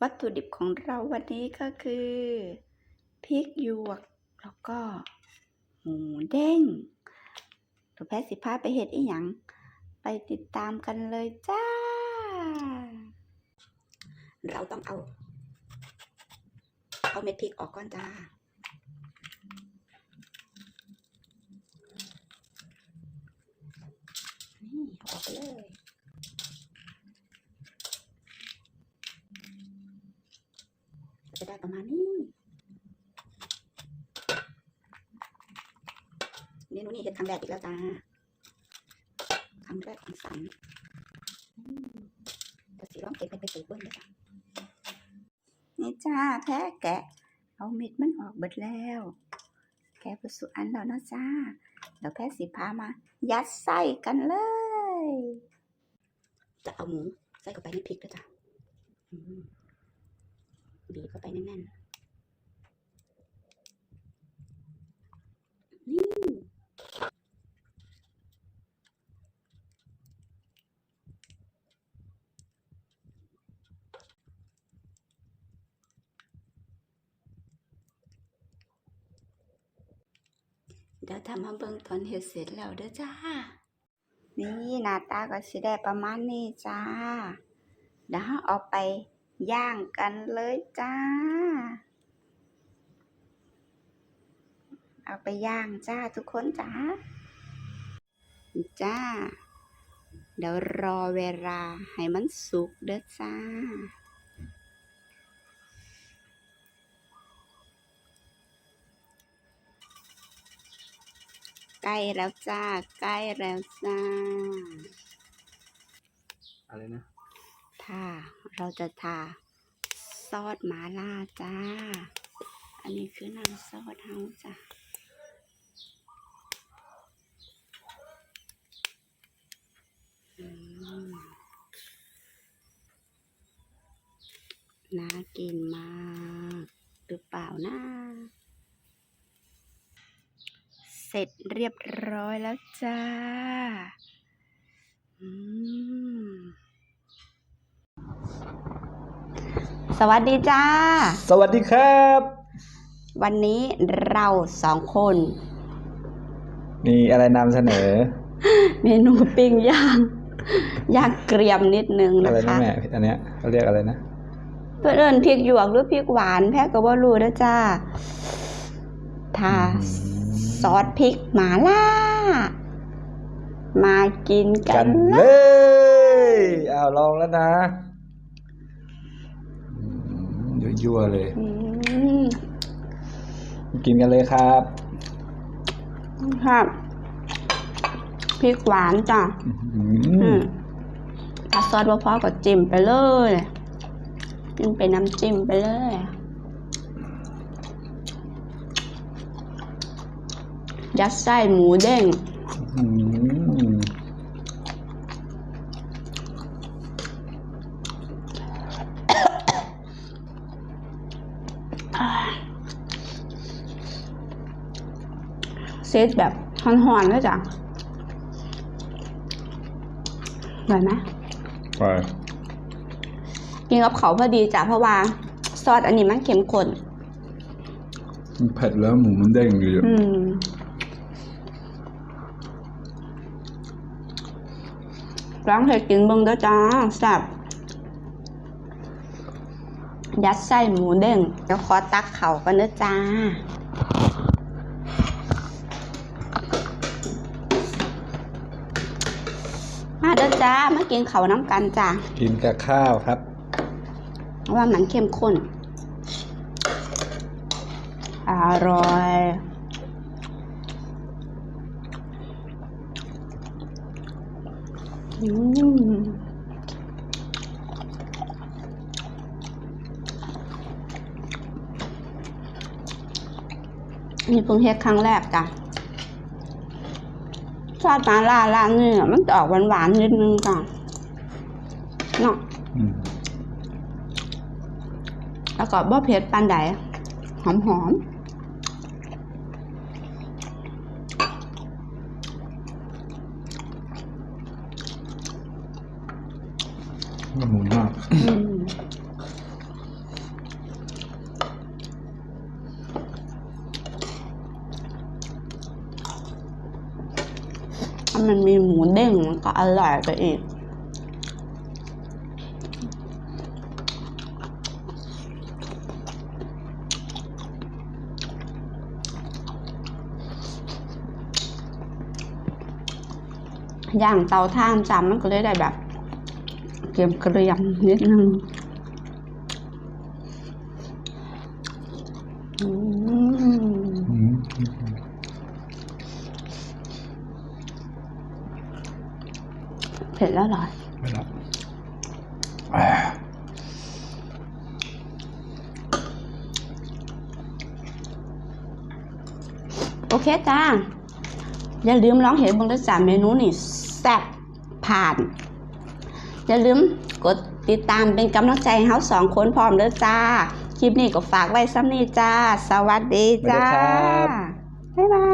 วัตถุดิบของเราวันนี้ก็คือพริกหยวก แล้วก็หมูเด้งตัวแพทย์สิพาไปเห็ดอีหยังไปติดตามกันเลยจ้า เราต้องเอา เอาเม็ดพริกออกก่อนจ้า นี่เอาออกไปเลย จะได้ประมาณนี้เมนูนี้เห็นครั้งแรกอีกแล้วจ้าครั้งแรกของสันอืมแต่สีร้องเก็บไปไปปลูกเบิ้ลเลยจ้ะนี่จ้าแพ้แกะ เอาเม็ดมันออกเบิดแล้ว แกะไปสู่อันแล้วนะจ้าเดี๋ยวแพ้สีพามา ยัดไส้กันเลย จะเอาหมูใส่เข้าไปในพริกด้วยจ้ะ บีบเข้าไปแน่นๆ นี่ เดี๋ยวทำมาเบิ่งตอนเฮ็ดเสร็จแล้วเด้อจ้า นี่หน้าตาก็สิได้ประมาณนี้จ้าเดี๋ยวเราเอาไป ย่างกันเลยจ้า เอาไปย่างจ้าทุกคนจ้า จ้า เดี๋ยวรอเวลาให้มันสุกเด้อจ้าใกล้แล้วจ้า ใกล้แล้วจ้า อะไรนะ ถ้าเราจะทาซอสหมาล่าจ้า อันนี้คือน้ำซอสเฮาจ้ะน่ากินมากหรือเปล่านะเสร็จเรียบร้อยแล้วจ้า อืม สวัสดีจ้า สวัสดีครับ วันนี้เราสองคน มีอะไรนำเสนอ เมนูปิ้งย่างย่างเกรียมนิดนึงอะนะไรนะคะแม่อันเนี้ยเขาเรียกอะไรนะเพื่อนเอินพริกหยวกหรือพริกหวานแพ้ก็บ่รู้นะจ้าทาซอสพริกหมาล่า มากินกักันนเลเลยยอ้าวลองแล้วนะอืม ยั่วๆเลย อืมกินกันเลยครับครับพริกหวานจ้ะ อือืมมถ้าซอสบ่พอก็จิ้มไปเลยจิ้มเป็นน้ำจิ้มไปเลยยัดไส้หมูเด้ง อืม เซตแบบหอนๆเลยจ้ะอร่อยไหมไปกินกับเขาวพอดีจ้ะเพราะว่าซอสอันนี้มันเข้มข้นมันเผ็ดแล้วหมูมันเด้งอยู่อืมร้องเคยกินเบิ่งเด้อจ้าแซ่บยัดไส้หมูเด้งเดี๋ยวขอตักเข่ากันเด้อจ้า จ้ามากินเขาวน้ำกันจ้ากินกับข้าวครับเพราะว่ามันเข้มข้น อร่อยอืมนี่เพิ่งเฮ็ดครั้งแรกจ้ะ ซอสมาล่าร้านนี่อะมันจะออกหวานๆนิดนึงจ้ะเนาะอืมแล้วก็บ่เผ็ดปานใดหอมหอมละมุนมาก ๆอืม มันมีหมูเด้งมันก็อร่อยไปอีก อย่างเตาถ่านจำมันก็เลยได้แบบเกรียมเกรียมนิดนึง อืม อืม เผ็ดแล้วเหรอไปละอ่าโอเคจ้า อย่าลืมลองเห็นบนรสจานเมนูนี่แซ่บผ่าน อย่าลืมกดติดตามเป็นกำลังใจให้เฮาสองคนพร้อมเด้อจ้า คลิปนี้ก็ฝากไว้ซ้ำนี้จ้า สวัสดีจ้า บ๊ายบาย